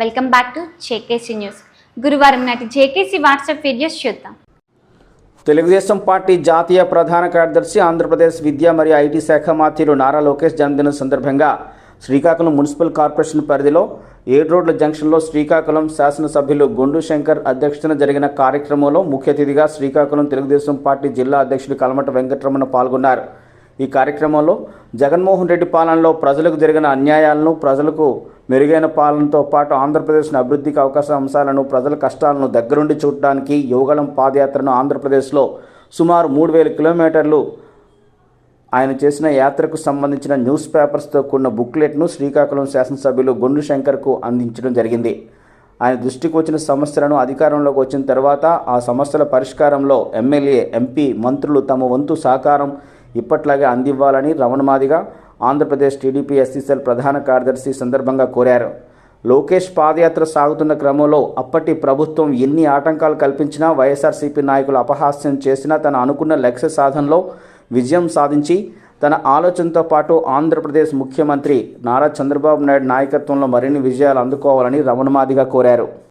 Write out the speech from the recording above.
Welcome back to JKC news గురువారం నాటి JKC WhatsApp videos చూద్దాం. తెలుగుదేశం పార్టీ జాతీయ ప్రధాన కార్యదర్శి ఆంధ్రప్రదేశ్ విద్యా మరియు ఐటీ శాఖ మాత్రులు నారా లోకేష్ జన్మదినం సందర్భంగా శ్రీకాకుళం మున్సిపల్ కార్పొరేషన్ పరిధిలో ఏడు రోడ్ల జంక్షన్లో శ్రీకాకుళం శాసనసభ్యులు గుండు శంకర్ అధ్యక్షతన జరిగిన కార్యక్రమంలో ముఖ్య అతిథిగా శ్రీకాకుళం తెలుగుదేశం పార్టీ జిల్లా అధ్యక్షుడు కలమట వెంకటరమణ పాల్గొన్నారు. ఈ కార్యక్రమంలో జగన్మోహన్ రెడ్డి పాలనలో ప్రజలకు జరిగిన అన్యాయాలను ప్రజలకు మెరుగైన పాలనతో పాటు ఆంధ్రప్రదేశ్ను అభివృద్ధికి అవకాశ అంశాలను ప్రజల కష్టాలను దగ్గరుండి చూడడానికి యువగళం పాదయాత్రను ఆంధ్రప్రదేశ్లో సుమారు మూడు వేల కిలోమీటర్లు ఆయన చేసిన యాత్రకు సంబంధించిన న్యూస్ పేపర్స్తో కూడిన బుక్లెట్ను శ్రీకాకుళం శాసనసభ్యులు గొండు శంకర్కు అందించడం జరిగింది. ఆయన దృష్టికి వచ్చిన సమస్యలను అధికారంలోకి వచ్చిన తర్వాత ఆ సమస్యల పరిష్కారంలో ఎమ్మెల్యే ఎంపీ మంత్రులు తమ వంతు సహకారం ఇప్పట్లాగే అందివ్వాలని రమణమాదిగా ఆంధ్రప్రదేశ్ టీడీపీ ఎస్సీసెల్ ప్రధాన కార్యదర్శి సందర్భంగా కోరారు. లోకేష్ పాదయాత్ర సాగుతున్న క్రమంలో అప్పటి ప్రభుత్వం ఎన్ని ఆటంకాలు కల్పించినా వైఎస్ఆర్సీపీ నాయకులు అపహాస్యం చేసినా తన అనుకున్న లక్ష్య సాధనలో విజయం సాధించి తన ఆలోచనతో పాటు ఆంధ్రప్రదేశ్ ముఖ్యమంత్రి నారా చంద్రబాబు నాయుడు నాయకత్వంలో మరిన్ని విజయాలు అందుకోవాలని రమణమాదిగా కోరారు.